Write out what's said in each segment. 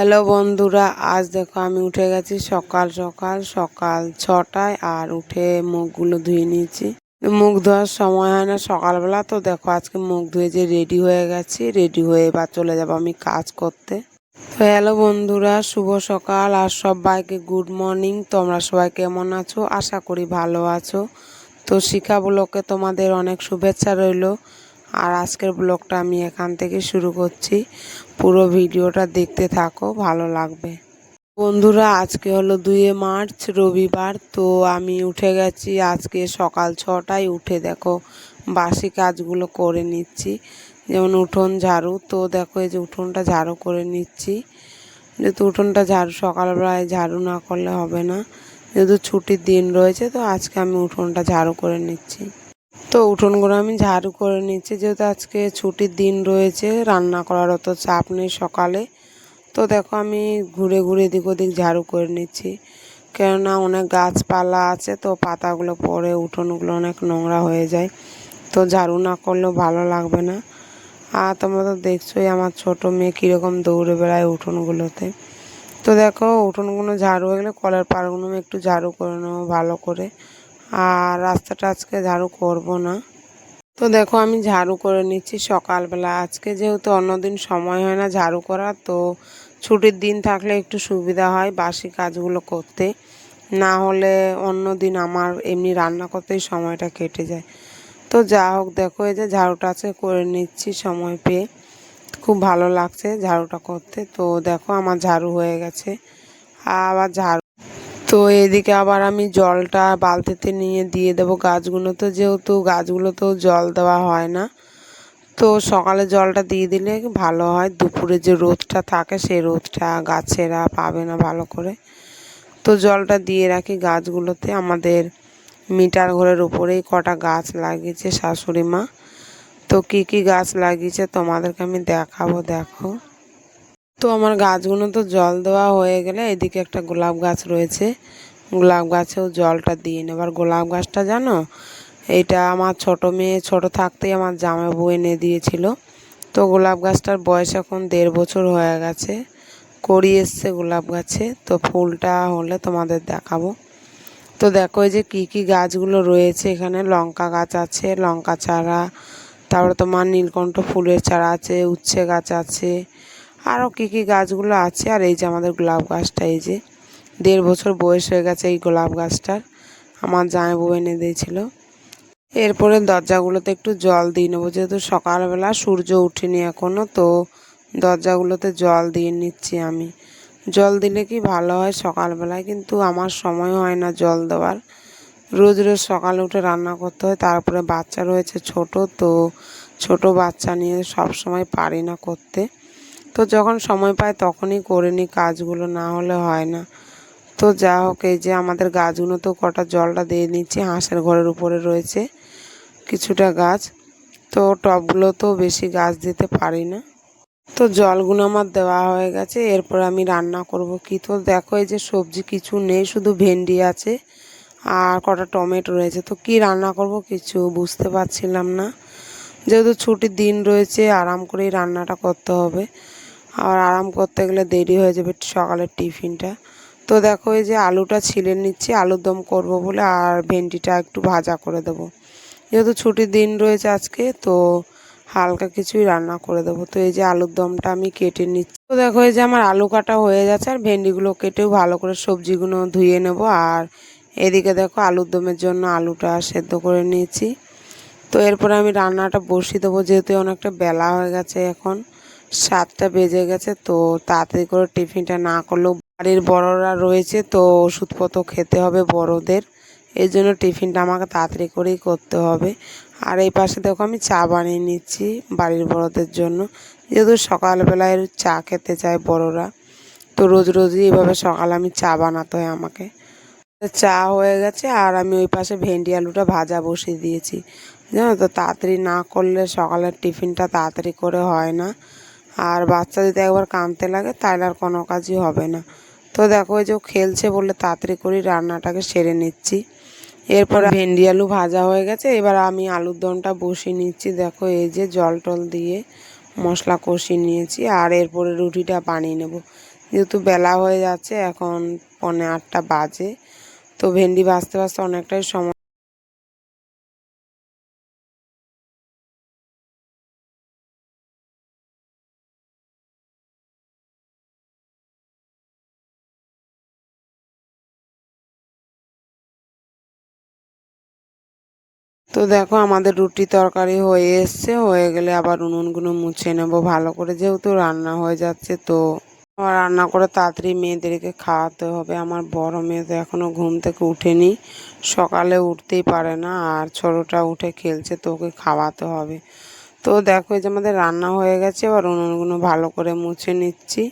Hello বন্ধুরা, আজ দেখো আমি উঠে গেছি সকাল সকাল সকাল ছটায়, আর উঠে মুখগুলো ধুয়ে নিয়েছি। মুখ ধোয়ার সময় হয় না সকালবেলা, তো দেখো আজকে মুখ ধুয়ে যে রেডি হয়ে গেছি রেডি হয়ে এবার চলে যাব আমি কাজ করতে। তো হ্যালো বন্ধুরা, শুভ সকাল, আর সবাইকে গুড মর্নিং তোমরা সবাই কেমন আছো? আশা করি ভালো আছো। তো শিখা ব্লকে তোমাদের অনেক শুভেচ্ছা রইল। আর আজকের ব্লগটা আমি এখান থেকে শুরু করছি। পুরো ভিডিওটা দেখতে থাকো, ভালো লাগবে। বন্ধুরা, আজকে হলো দুয়ে মার্চ, রবিবার, তো আমি উঠে গেছি আজকে সকাল ছটায় উঠে দেখো, বাসি কাজগুলো করে নিচ্ছি। যেমন উঠোন, ঝাড়ু, তো দেখো এই যে উঠোনটা ঝাড়ু করে নিচ্ছি। যেহেতু উঠোনটা ঝাড়ু, সকালবেলায় ঝাড়ু না করলে হবে না। যেহেতু ছুটির দিন রয়েছে, তো আজকে আমি উঠোনটা ঝাড়ু করে নিচ্ছি। তো উঠোনগুলো আমি ঝাড়ু করে নিচ্ছি, যেহেতু আজকে ছুটির দিন রয়েছে, রান্না করার অত চাপ নেই সকালে। তো দেখো আমি ঘুরে ঘুরে এদিক ওদিক ঝাড়ু করে নিচ্ছি। কেননা অনেক গাছপালা আছে, তো পাতাগুলো পরে উঠোনগুলো অনেক নোংরা হয়ে যায়। তো ঝাড়ু না করলেও ভালো লাগবে না। আর তোমরা তো দেখছোই আমার ছোট মেয়ে কীরকম দৌড়ে বেড়ায় উঠোনগুলোতে। তো দেখো উঠোনগুলো ঝাড়ু হয়ে গেলে কলের পাড়গুলো একটু ঝাড়ু করে নেব ভালো করে। আর রাস্তাটা আজকে ঝাড়ু করব না। তো দেখো আমি ঝাড়ু করে নিচ্ছি সকালবেলা। আজকে যেহেতু অন্যদিন সময় হয় না ঝাড়ু করা তো ছুটির দিন থাকলে একটু সুবিধা হয় বাসি কাজগুলো করতে। না হলে অন্য দিন আমার এমনি রান্না করতেই সময়টা কেটে যায়। তো যা হোক দেখো, এই যে ঝাড়ুটা আছে করে নিচ্ছি সময় পেয়ে। খুব ভালো লাগছে ঝাড়ুটা করতে। তো দেখো আমার ঝাড়ু হয়ে গেছে। আবার ঝাড়ু তো এদিকে আবার আমি জলটা বালতিতে নিয়ে দিয়ে দেবো গাছগুলো তো যেহেতু গাছগুলোতেও জল দেওয়া হয় না। তো সকালে জলটা দিয়ে দিলে ভালো হয়, দুপুরে যে রোদটা থাকে সেই রোদটা গাছেরা পাবে না ভালো করে। তো জলটা দিয়ে রাখি গাছগুলোতে, আমাদের মিটার ঘরের উপরেই কটা গাছ লাগিয়েছে শাশুড়ি মা। তো কী কী গাছ লাগিয়েছে তোমাদেরকে আমি দেখাবো, দেখো। তো আমার গাছগুলো তো জল দেওয়া হয়ে গেলে এদিকে একটা গোলাপ গাছ রয়েছে। গোলাপ গাছেও জলটা দিয়ে নেবার গোলাপ গাছটা জানো, এটা আমার ছোট মেয়ে, ছোট থাকতেই আমার জামাইবু এনে দিয়েছিল। তো গোলাপ গাছটার বয়স এখন দেড় বছর হয়ে গেছে। করি এসছে গোলাপ গাছে, তো ফুলটা হলে তোমাদের দেখাবো। তো দেখো যে কী কী গাছগুলো রয়েছে এখানে। লঙ্কা গাছ আছে, লঙ্কা চারা, তারপরে তোমার নীলকণ্ঠ ফুলের চারা আছে, উচ্ছে গাছ আছে আরও কী কী গাছগুলো আছে, আর এই যে আমাদের গোলাপ গাছটা, এই যে দেড় বছর বয়স হয়ে গেছে এই গোলাপ গাছটার, আমার জামাই বউ এনে দিয়েছিল। এরপরে দরজাগুলোতে একটু জল দিয়ে নেব, যেহেতু সকালবেলা সূর্য উঠেনি এখনও তো দরজাগুলোতে জল দিয়ে নিচ্ছি আমি। জল দিলে কি ভালো হয় সকালবেলায়, কিন্তু আমার সময় হয় না জল দেওয়ার। রোজ রোজ সকালে উঠে রান্না করতে হয়, তারপরে বাচ্চা রয়েছে ছোট, তো ছোট বাচ্চা নিয়ে সব সময় পারি না করতে। তো যখন সময় পাই তখনই করে নিই, কাজগুলো না হলে হয় না। তো যা হোক, এই যে আমাদের গাছগুলো তো কটা জলটা দিয়ে নিচ্ছি, হাঁসের ঘরের উপরে রয়েছে কিছুটা গাছ। তো টবগুলো তো বেশি গাছ দিতে পারি না। তো জলগুলো আমার দেওয়া হয়ে গেছে, এরপর আমি রান্না করব কি? তো দেখো, এই যে সবজি কিছু নেই, শুধু ভেন্ডি আছে আর কটা টমেটো রয়েছে। তো কি রান্না করব কিছু বুঝতে পারছিলাম না। যেহেতু ছুটির দিন রয়েছে, আরাম করেই রান্নাটা করতে হবে। আর আরাম করতে গেলে দেরি হয়ে যাবে সকালের টিফিনটা। তো দেখো এই যে আলুটা ছিলে নিচ্ছি, আলুর দম করব বলে আর ভেন্ডিটা একটু ভাজা করে দেবো। যেহেতু ছুটির দিন রয়েছে আজকে, তো হালকা কিছুই রান্না করে দেবো। তো এই যে আলুর দমটা আমি কেটে নিচ্ছি। তো দেখো এই যে আমার আলু কাটা হয়ে যাচ্ছে, আর ভেন্ডিগুলো কেটেও ভালো করে সবজিগুলো ধুয়ে নেব। আর এদিকে দেখো আলুর দমের জন্য আলুটা সেদ্ধ করে নিয়েছি। তো এরপরে আমি রান্নাটা বসিয়ে দেবো, যেহেতু অনেকটা বেলা হয়ে গেছে এখন। সাতটা বেজে গেছে, তো তাড়াতাড়ি করে টিফিনটা না করলেও বাড়ির বড়রা রয়েছে, তো ওষুধপত্র খেতে হবে বড়দের। এই জন্য টিফিনটা আমাকে তাড়াতাড়ি করেই করতে হবে। আর এই পাশে দেখো আমি চা বানিয়ে নিচ্ছি বাড়ির বড়দের জন্য। যেহেতু সকালবেলায় চা খেতে চায় বড়রা, তো রোজ রোজই এভাবে সকালে আমি চা বানাতে হয় আমাকে। চা হয়ে গেছে আর আমি ওই পাশে ভেন্ডি আলুটা ভাজা বসিয়ে দিয়েছি। জানো তো, তাড়াতাড়ি না করলে সকালের টিফিনটা তাড়াতাড়ি করে হয় না। আর বাচ্চা যদি একবার কাঁদতে লাগে, তাহলে আর কোনো কাজই হবে না। তো দেখো, এই যে খেলছে বলে তাড়াতাড়ি করে রান্নাটাকে সেরে নিচ্ছি। এরপর ভেন্ডি আলু ভাজা হয়ে গেছে। এবার আমি আলুর দমটা বসিয়ে নিচ্ছি। দেখো, এই যে জল টল দিয়ে মশলা কষিয়ে নিয়েছি আর এরপরে রুটিটা বানিয়ে নেব। যেহেতু বেলা হয়ে যাচ্ছে, এখন পৌনে আটটা বাজে। তো ভেন্ডি ভাজতে ভাজতে অনেকটাই সময় তো দেখো আমাদের রুটি তরকারি হয়ে এসছে, হয়ে গেলে আবার উনুনগুলো মুছে নেব। ভালো করে যেহেতু রান্না হয়ে যাচ্ছে তো। রান্না করে তাড়াতাড়ি মেয়েদেরকে খাওয়াতে হবে। আমার বড় মেয়ে তো এখনও ঘুম থেকে উঠেনি, সকালে উঠতেই পারে না আর ছোটোটা উঠে খেলছে তো ওকে খাওয়াতে হবে। তো দেখো এই যে আমাদের রান্না হয়ে গেছে, এবার উনুনগুলো ভালো করে মুছে নিচ্ছি।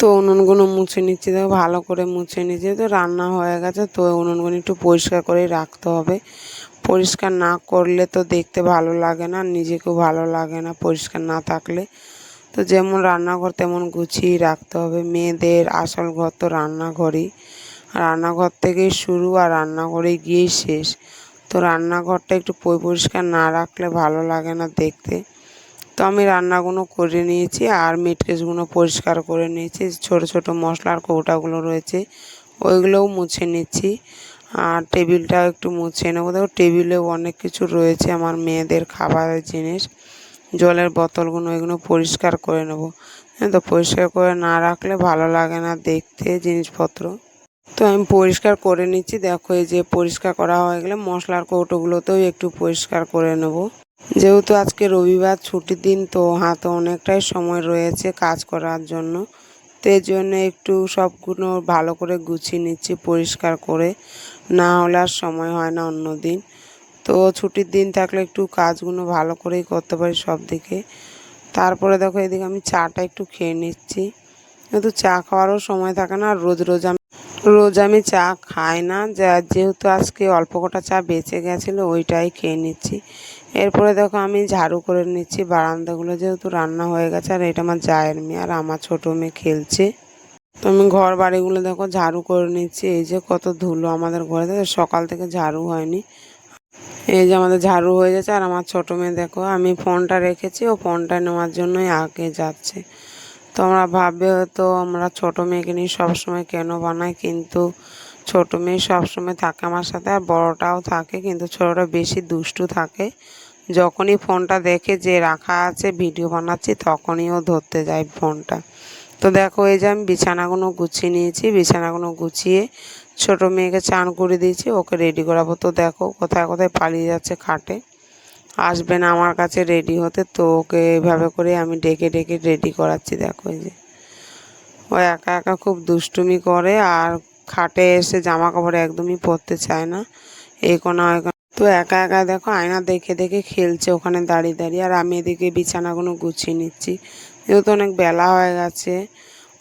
তো উনুনগুলো মুছে নিচ্ছি, দেখো ভালো করে মুছে নিচ্ছি। তো রান্না হয়ে গেছে তো উনুনগুলো একটু পরিষ্কার করেই রাখতে হবে। পরিষ্কার না করলে তো দেখতে ভালো লাগে না, নিজেকেও ভালো লাগে না পরিষ্কার না থাকলে। তো যেমন রান্নাঘর তেমন গুছিয়ে রাখতে হবে। মেয়েদের আসল ঘর তো রান্নাঘরই। রান্নাঘর থেকেই শুরু আর রান্নাঘরে গিয়েই শেষ। তো রান্নাঘরটা একটু পরিষ্কার না রাখলে ভালো লাগে না দেখতে। তো আমি রান্নাগুলো করে নিয়েছি আর মেটকেসগুলো পরিষ্কার করে নিয়েছি। ছোট ছোট মশলার কৌটাগুলো রয়েছে, ওইগুলোও মুছে নিচ্ছি। আর টেবিলটাও একটু মুছে নেব। দেখো টেবিলেও অনেক কিছু রয়েছে, আমার মেয়েদের খাবারের জিনিস, জলের বোতলগুলো, এগুলো পরিষ্কার করে নেব। হ্যাঁ তো পরিষ্কার করে না রাখলে ভালো লাগে না দেখতে জিনিসপত্র। তো আমি পরিষ্কার করে নিচ্ছি। দেখো, এই যে পরিষ্কার করা হয়ে গেলে মশলার কৌটোগুলোতেও একটু পরিষ্কার করে নেব। যেহেতু আজকে রবিবার ছুটির দিন, তো হাতে অনেকটাই সময় রয়েছে কাজ করার জন্য। তো এর জন্য একটু সবগুলো ভালো করে গুছিয়ে নিচ্ছি, পরিষ্কার করে। না হলে আর সময় হয় না অন্য দিন। তো ছুটির দিন থাকলে একটু কাজগুলো ভালো করেই করতে পারি সব দিকে। তারপরে দেখো এদিকে আমি চাটা একটু খেয়ে নিচ্ছি। কিন্তু চা খাওয়ারও সময় থাকে না রোজ রোজ আমি রোজ আমি চা খাই না। যা, যেহেতু আজকে অল্প কটা চা বেঁচে গেছিল, ওইটাই খেয়ে নিচ্ছি। এরপরে দেখো আমি ঝাড়ু করে নিচ্ছি, বারান্দাগুলো যেহেতু রান্না হয়ে গেছে আর এটা আমার জায়ের মেয়ে আর আমার ছোটো মেয়ে খেলছে। তো আমি ঘর বাড়িগুলো দেখো ঝাড়ু করে নিচ্ছি, এই যে কত ধুলো আমাদের ঘরে সকাল থেকে ঝাড়ু হয়নি। এই যে আমাদের ঝাড়ু হয়ে যাচ্ছে আর আমার ছোটো মেয়ে দেখো, আমি ফোনটা রেখেছি, ও ফোনটা নেওয়ার জন্যই আগে যাচ্ছে। তো আমরা ভাববে হয়তো আমরা ছোটো মেয়েকে নিয়ে সবসময় কেন বানাই, কিন্তু ছোটো মেয়ে সবসময় থাকে আমার সাথে আর বড়টাও থাকে, কিন্তু ছোটোটা বেশি দুষ্টু থাকে। যখনই ফোনটা দেখে যে রাখা আছে, ভিডিও বানাচ্ছি, তখনই ও ধরতে যায় ফোনটা। তো দেখো, এই যে আমি বিছানাগুলো গুছিয়ে নিয়েছি, বিছানাগুলো গুছিয়ে ছোট মেয়েকে চান করে দিয়েছি, ওকে রেডি করাবো। তো দেখো, কোথায় কোথায় পালিয়ে যাচ্ছে খাটে। আসবে না আমার কাছে রেডি হতে, তো ওকে এইভাবে করে আমি ডেকে ডেকে রেডি করাচ্ছি, দেখো এই যে। ও একা একা খুব দুষ্টুমি করে, আর খাটে এসে জামা কাপড় একদমই পরতে চায় না। এই কোনো তো একা একা দেখো আয়না দেখে দেখে খেলছে ওখানে দাঁড়িয়ে দাঁড়িয়ে। আর আমি এদিকে বিছানাগুলো গুছিয়ে নিচ্ছি। যেহেতু অনেক বেলা হয়ে গেছে,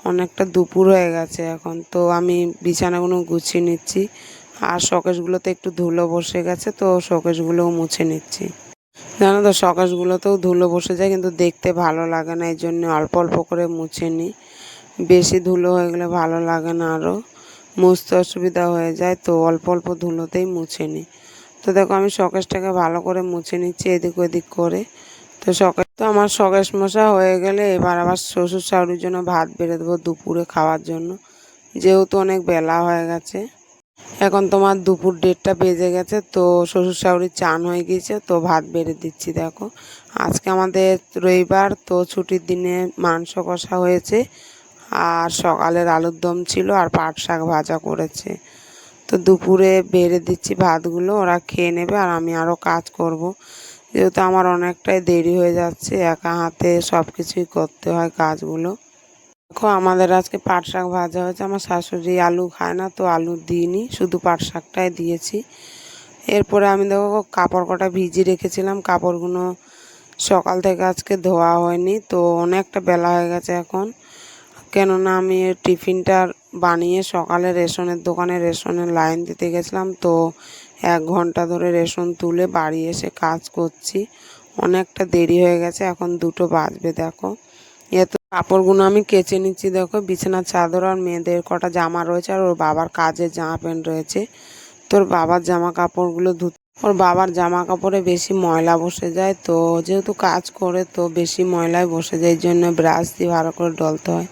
অনেকটা দুপুর হয়ে গেছে এখন, তো আমি বিছানাগুলো গুছিয়ে নিচ্ছি। আর শকেশগুলোতে একটু ধুলো বসে গেছে, তো শকেশগুলোও মুছে নিচ্ছি। জানো তো, শকেশগুলোতেও ধুলো বসে যায়, কিন্তু দেখতে ভালো লাগে না এই জন্য অল্প অল্প করে মুছে নিই। বেশি ধুলো হয়ে গেলে ভালো লাগে না আরও মুছতে অসুবিধা হয়ে যায়, তো অল্প অল্প ধুলোতেই মুছে নিই। তো দেখো আমি শকেশটাকে ভালো করে মুছে নিচ্ছি এদিক ওদিক করে। তো সকাল তো আমার সকেশ মশা হয়ে গেলে এবার আবার শ্বশুর শাশুড়ির জন্য ভাত বেড়ে দেবো দুপুরে খাওয়ার জন্য। যেহেতু অনেক বেলা হয়ে গেছে। এখন তোমার দুপুর ডেটটা বেজে গেছে, তো শ্বশুর শাশুড়ির চান হয়ে গিয়েছে, তো ভাত বেড়ে দিচ্ছি দেখো। আজকে আমাদের রবিবার, তো ছুটির দিনে মাংস কষা হয়েছে, আর সকালের আলুর দম ছিল, আর পাট শাক ভাজা করেছে। তো দুপুরে বেড়ে দিচ্ছি ভাতগুলো, ওরা খেয়ে নেবে আর আমি আরও কাজ করব। যেহেতু আমার অনেকটাই দেরি হয়ে যাচ্ছে, একা হাতে সব কিছুই করতে হয় কাজগুলো। দেখো, আমাদের আজকে পাট শাক ভাজা হয়েছে। আমার শাশুড়ি আলু খায় না, তো আলু দিইনি, শুধু পাট শাকটাই দিয়েছি। এরপরে আমি দেখো কাপড় কটা ভিজিয়ে রেখেছিলাম। কাপড়গুলো সকাল থেকে আজকে ধোয়া হয়নি, তো অনেকটা বেলা হয়ে গেছে এখন। কেননা আমি টিফিনটা বানিয়ে সকালে রেশনের দোকানে রেশনের লাইন দিতে গেছিলাম। তো এক ঘণ্টা ধরে রেশন তুলে বাড়ি এসে কাজ করছি। অনেকটা দেরি হয়ে গেছে, এখন দুটো বাজবে, দেখো। এত কাপড়গুলো আমি কেচে নিচ্ছি, দেখো। বিছানার চাদর আর মেয়েদের কটা জামা রয়েছে আর ওর বাবার কাজের জামা প্যান্ট রয়েছে। তোর বাবার জামা কাপড়গুলো ধু ওর বাবার জামা কাপড়ে বেশি ময়লা বসে যায়, তো যেহেতু কাজ করে, তো বেশি ময়লায় বসে যায় জন্য ব্রাশ দিয়ে ভালো করে ডলতে হয়।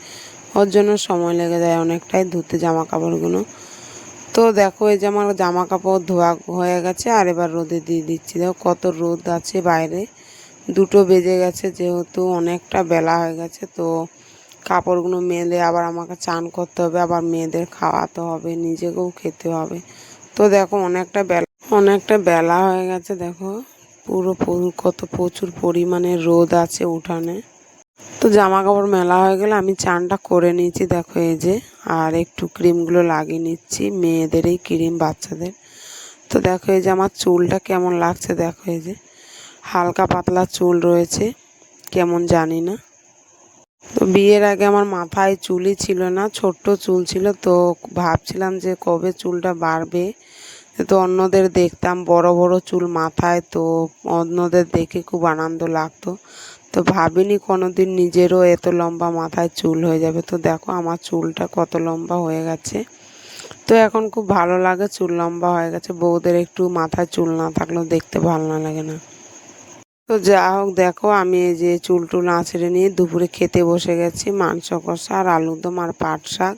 ওর জন্য সময় লেগে যায় অনেকটাই ধুতে জামা কাপড়গুলো তো দেখো এই যে আমার জামা কাপড় ধোয়া হয়ে গেছে আর এবার রোদে দিয়ে দিচ্ছি। দেখো কত রোদ আছে বাইরে। দুটো বেজে গেছে যেহেতু অনেকটা বেলা হয়ে গেছে, তো কাপড়গুলো মেলে আবার আমাকে চান করতে হবে, আবার মেয়েদের খাওয়াতে হবে, নিজেকেও খেতে হবে। তো দেখো অনেকটা বেলা অনেকটা বেলা হয়ে গেছে দেখো। পুরো কত প্রচুর পরিমাণে রোদ আছে উঠানে। তো জামা কাপড় মেলা হয়ে গেলে আমি চানটা করে নিয়েছি, দেখো এই যে। আর একটু ক্রিমগুলো লাগিয়ে নিচ্ছি, মেয়েদের এই ক্রিম, বাচ্চাদের। তো দেখো এই যে আমার চুলটা কেমন লাগছে, দেখো এই যে। হালকা পাতলা চুল রয়েছে, কেমন জানি না। তো বিয়ের আগে আমার মাথায় চুলই ছিল না, ছোট্ট চুল ছিল, তো ভাবছিলাম যে কবে চুলটা বাড়বে। তো অন্যদের দেখতাম, বড় বড় চুল মাথায়, তো অন্যদের দেখে খুব আনন্দ লাগতো। তো ভাবিনি কোনো দিন নিজেরও এত লম্বা মাথায় চুল হয়ে যাবে। তো দেখো আমার চুলটা কত লম্বা হয়ে গেছে। তো এখন খুব ভালো লাগে চুল লম্বা হয়ে গেছে। বউদের একটু মাথায় চুল না থাকলেও দেখতে ভালো না লাগে না। তো যা হোক, দেখো আমি এই যে চুল টুল আঁচড়ে নিয়ে দুপুরে খেতে বসে গেছি, মাংস কষা আর আলুর দম আর পাট শাক।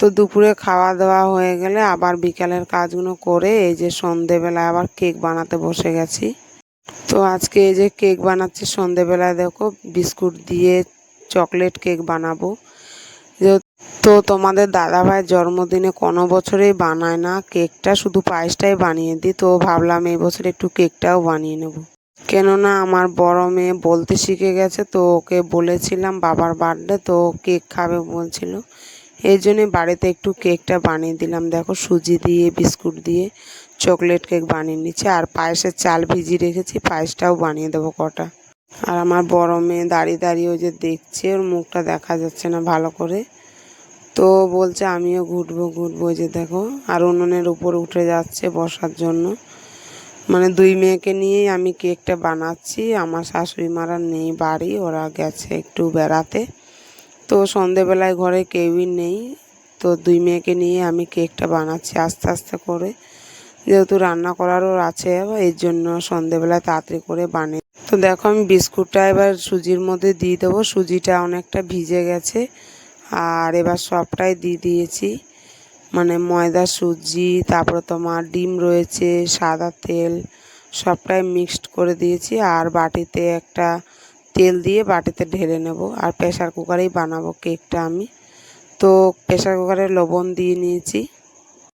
তো দুপুরে খাওয়া দাওয়া হয়ে গেলে আবার বিকালের কাজগুলো করে এই যে সন্ধেবেলায় আবার কেক বানাতে বসে গেছি। তো আজকে এই যে কেক বানাচ্ছি সন্ধেবেলায় দেখো, বিস্কুট দিয়ে চকলেট কেক বানাবো। তো তোমাদের দাদাভাইয়ের জন্মদিনে কোনো বছরেই বানায় না, কেকটা শুধু পায়েসটাই বানিয়ে দিই, তো ভাবলাম এই বছর একটু কেকটাও বানিয়ে নেব। কেননা আমার বড় মেয়ে বলতে শিখে গেছে, তো ওকে বলেছিলাম বাবার বার্থডে, তো কেক খাবে বলছিল। এই জন্যে বাড়িতে একটু কেকটা বানিয়ে দিলাম, দেখো সুজি দিয়ে, বিস্কুট দিয়ে। চকলেট কেক বানিয়ে নিচ্ছি। আর পায়েসের চাল ভিজিয়ে রেখেছি, পায়েসটাও বানিয়ে দেবো কটা। আর আমার বড় মেয়ে দাঁড়িয়ে দাঁড়িয়ে ওই যে দেখছে, ওর মুখটা দেখা যাচ্ছে না ভালো করে। তো বলছে, আমিও ঘুরবো ওই যে দেখো। আর উনুনের উপর উঠে যাচ্ছে বসার জন্য। মানে দুই মেয়েকে নিয়েই আমি কেকটা বানাচ্ছি। আমার শাশুড়ি মারা নেই বাড়ি, ওরা গেছে একটু বেড়াতে। তো সন্ধেবেলায় ঘরে কেউই নেই। তো দুই মেয়েকে নিয়ে আমি কেকটা বানাচ্ছি আস্তে আস্তে করে। যেহেতু রান্না করারও আছে, এর জন্য সন্ধেবেলায় তাড়াতাড়ি করে বানিয়ে তো দেখো আমি বিস্কুটটা এবার সুজির মধ্যে দিয়ে দেবো। সুজিটা অনেকটা ভিজে গেছে, আর এবার সবটাই দিয়ে দিয়েছি। মানে ময়দা, সুজি, তারপরে তোমার ডিম রয়েছে, সাদা তেল, সবটাই মিক্সড করে দিয়েছি। আর বাটিতে একটা তেল দিয়ে বাটিতে ঢেলে নেব। আর প্রেশার কুকারেই বানাবো কেকটা আমি। তো প্রেশার কুকারে লবণ দিয়ে নিয়েছি।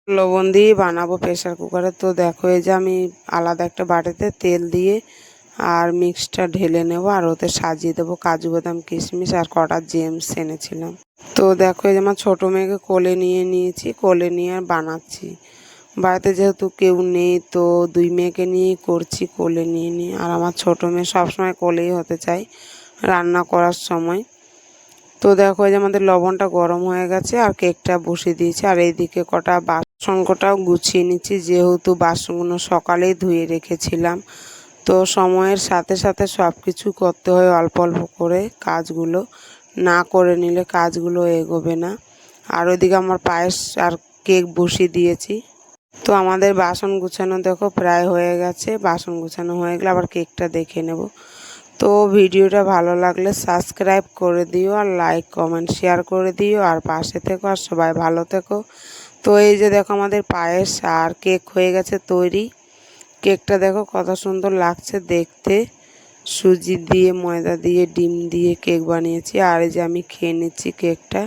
লবণ দিয়ে বানাবো প্রেশার কুকারে তো দেখো, এই যে আমি আলাদা একটা বাটিতে তেল দিয়ে আর মিক্সটা ঢেলে নেব আর ওতে সাজিয়ে দেবো কাজু বাদাম, কিশমিশ আর কটা জেমস এনেছিলাম। তো দেখো, এই যে আমার ছোটো মেয়েকে কোলে নিয়ে নিয়েছি, কোলে নিয়ে আর বানাচ্ছি। বাড়িতে যেহেতু কেউ নেই, তো দুই মেয়েকে নিয়েই করছি কোলে নিয়ে নিয়ে। আর আমার ছোটো মেয়ে সবসময় কোলেই হতে চাই রান্না করার সময়। তো দেখো, এই যে আমাদের লবণটা গরম হয়ে গেছে আর কেকটা বসিয়ে দিয়েছি। আর এইদিকে কটা বাসন কটাও গুছিয়ে নিচ্ছি, যেহেতু বাসনগুলো সকালেই ধুয়ে রেখেছিলাম। তো সময়ের সাথে সাথে সব কিছু করতে হয় অল্প অল্প করে কাজগুলো। না করে নিলে কাজগুলো এগোবে না। আর ওইদিকে আমার পায়েস আর কেক বসিয়ে দিয়েছি। তো আমাদের বাসন গুছানো দেখো প্রায় হয়ে গেছে। বাসন গুছানো হয়ে গেলে আবার কেকটা দেখে নেব। তো ভিডিওটা ভালো লাগলে সাবস্ক্রাইব করে দিও আর লাইক, কমেন্ট, শেয়ার করে দিও। আর পাশে থেকো আর সবাই ভালো থেকো। তো এই যে দেখো আমাদের পায়েস আর কেক হয়ে গেছে তৈরি। কেকটা দেখো কত সুন্দর লাগছে দেখতে। সুজি দিয়ে, ময়দা দিয়ে, ডিম দিয়ে কেক বানিয়েছি। আর এই যে আমি খেয়ে নিচ্ছি কেকটা।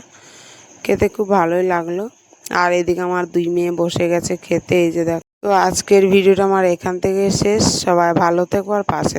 খেতে খুব ভালোই লাগল। আর এদিকে আমার দুই মেয়ে বসে গেছে খেতে, এই যে দেখো। তো আজকের ভিডিওটা আমার এখান থেকে শেষ। সবাই ভালো থেকো আর পাশে